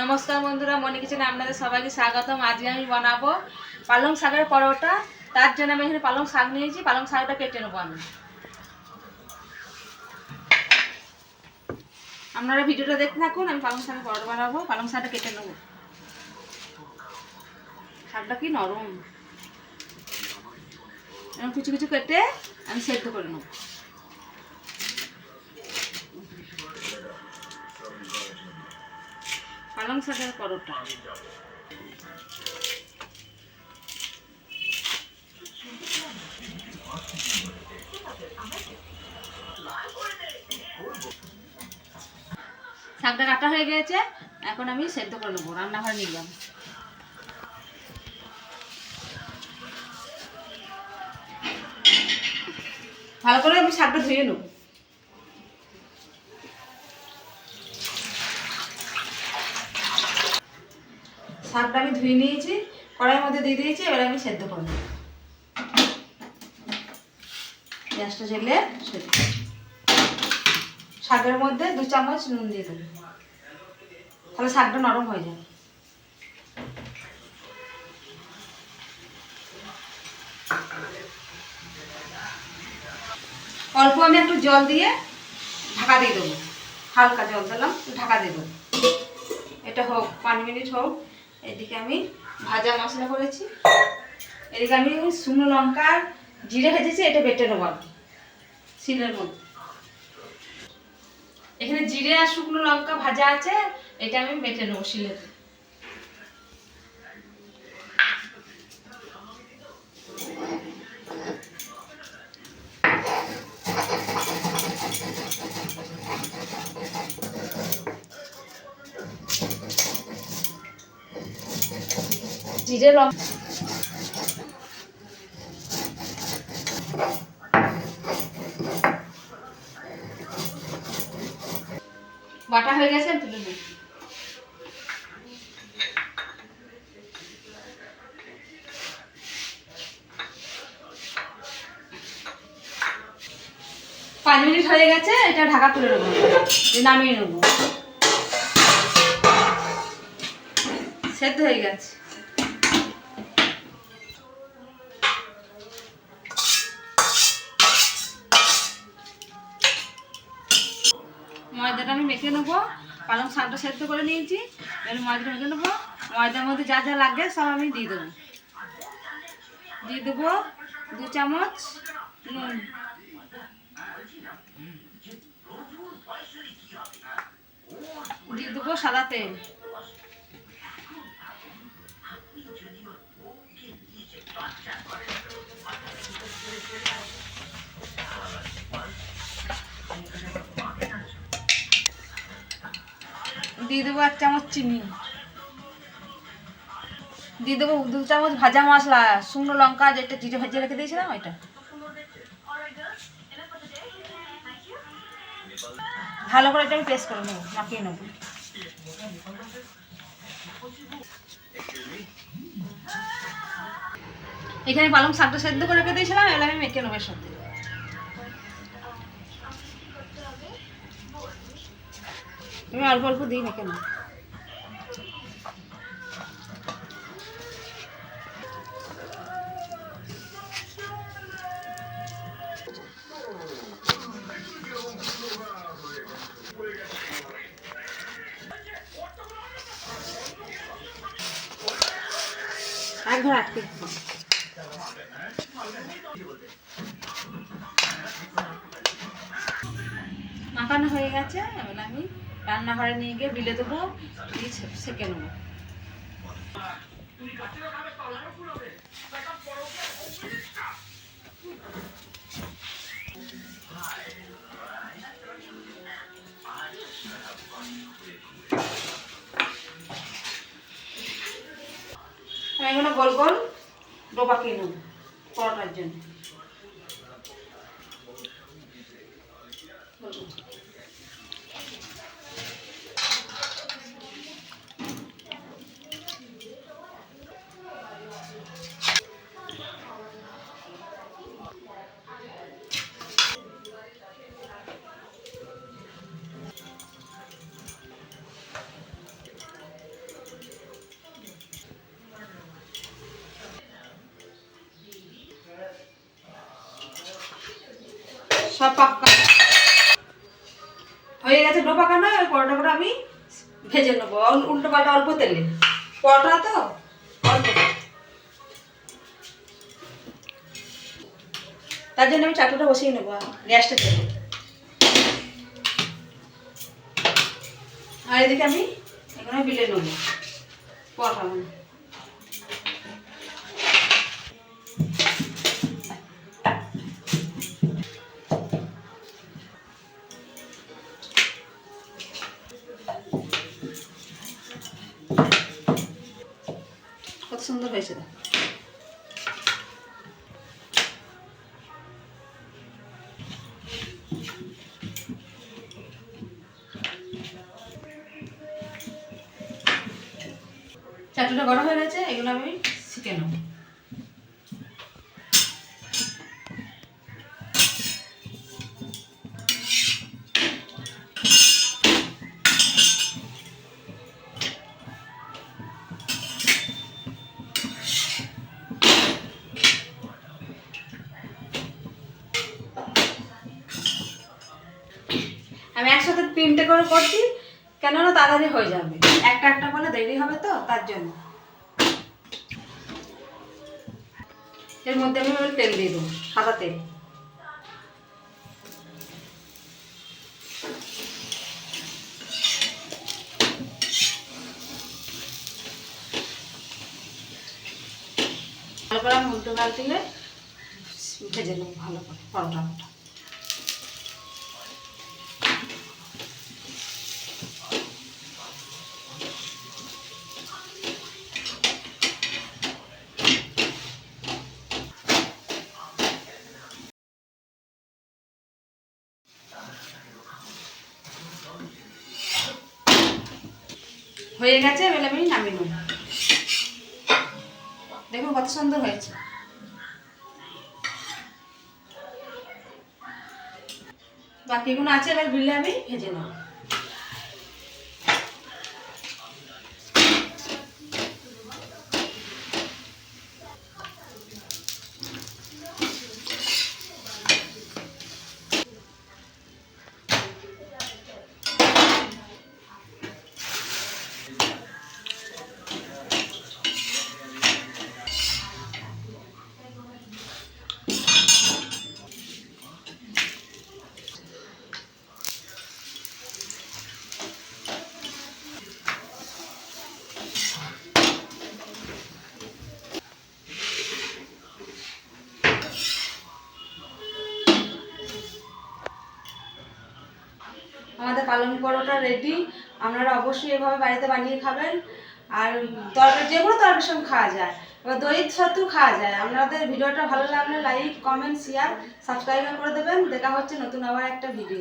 নমস্কার বন্ধুরা, মনে কিচেনে আপনাদের সবাইকে স্বাগতম। আজকে আমি বানাবো পালং শাকের পরোটা। তার জন্য আমি এখানে পালং শাক নিয়েছি। পালং শাকটা কেটে নেব আমি। আপনারা ভিডিওটা দেখতে থাকুন, আমি পালং শাকের পরোটা বানাবো। পালং শাকটা কেটে নেব। শাকটা কি নরম? এরকম কিছু কিছু কেটে আমি সেদ্ধ করে নেব। পালং শাকের পরোটা। শাকটা কাটা হয়ে গেছে, এখন আমি সেদ্ধ করে নেব, রান্নাঘরে যাব। ভালো করে আমি শাকটা ধুয়ে নেব শাকটা আমি ধুয়ে নিয়েছি, কড়াইয়ের মধ্যে দিয়ে দিয়েছি, এবার আমি সেদ্ধ করে নেব গ্যাসটা জ্বেলে সেদ্ধ শাকের মধ্যে দু চামচ নুন দিয়ে দেবো। তাহলে শাকটা নরম হয়ে যাবে। অল্প আমি একটু জল দিয়ে ঢাকা দিয়ে দেবো। হালকা জল দিলাম ঢাকা দিয়ে দেবো। এটা হোক, পাঁচ মিনিট হোক। এদিকে আমি ভাজা মশলা করেছি। এদিকে আমি শুকনো লঙ্কা জিরে ভেজেছি, এটা বেটে নেব আমি শিলের মধ্যে। এখানে জিরে আর শুকনো লঙ্কা ভাজা আছে, এটা আমি বেটে নেব শিলের লঙ্কা বাটা হয়ে গেছে তুলে নেব পাঁচ মিনিট হয়ে গেছে, এটা ঢাকা তুলে নেব, নামিয়ে নেব। সেদ্ধ হয়ে গেছে। ময়দাটা আমি মেখে নেব। পালং শাকটা সেদ্ধ করে নিয়েছি। এবার ময়দাটা মেখে নেব। ময়দার মধ্যে যা যা লাগে সব আমি দিয়ে দেবো। দিয়ে দেবো দু চামচ নুন। দিয়ে দেবো সাদা তেল। দিয়ে দেবো এক চামচ চিনি। দিয়ে দেবো দু চামচ ভাজা মশলা, শুকনো লঙ্কা যেটা জিরে ভেজে রেখে দিয়েছিলাম ওইটা। ভালো করে এটা আমি পেস্ট করে নেব, মাখিয়ে নেব। এখানে পালং শাকটা সেদ্ধ করে রেখে দিয়েছিলাম, এবার আমি মেখে নেব এর সাথে। আমি অল্প অল্প দিই মেখে নেব এক ঘর আটকে। মাখানো হয়ে গেছে এবার আমি রান্নাঘরে নিয়ে গিয়ে বিলে দেবো, দিয়ে সেঁকে নেব। এখানে গোল গোল ডোবা কিনে নেব পরোটার জন্য। সব পাক্কা। হয়ে গেছে ডো পাকানো ওই পরোটাগুলো আমি ভেজে নেব। উল্টো পাল্টা অল্প তেলে। পরোটা তো? অল্প। তার জন্য আমি চাটুটা বসিয়ে নেব, গ্যাসটা তেলে আর এদিকে আমি এখানে বিলে নেব, পরোটা হয়েছে চাটুটা গরম হয়ে গেছে এগুলো আমি শিখে নেব। আমি একসাথে তিনটে করে করছি, কেননা তাড়াতাড়ি হয়ে যাবে। একটা একটা করলে দেরি হবে তো, তার জন্য। এর মধ্যে আমি তেল দিয়ে দেবো, সাদা তেল। ভালো করে আমি উল্টো পাল্টিয়ে ভেজে নেব, ভালো করে, পরোটাটা। হয়ে গেছে, এবার আমি নামিয়ে নেব। দেখুন কত সুন্দর হয়েছে। বাকিগুলো আছে, এবার বিলে আমি ভেজে নেব। পালং পরোটা রেডি আপনারা অবশ্যই এভাবে বাড়িতে বানিয়ে খাবেন। আর তরকারি, যে কোনো তরকারির সঙ্গে খাওয়া যায়। এবার দই ছাতু খাওয়া যায়। আপনাদের ভিডিওটা ভালো লাগলে লাইক কমেন্ট শেয়ার সাবস্ক্রাইব করে দেবেন। দেখা হচ্ছে নতুন আবার একটা ভিডিও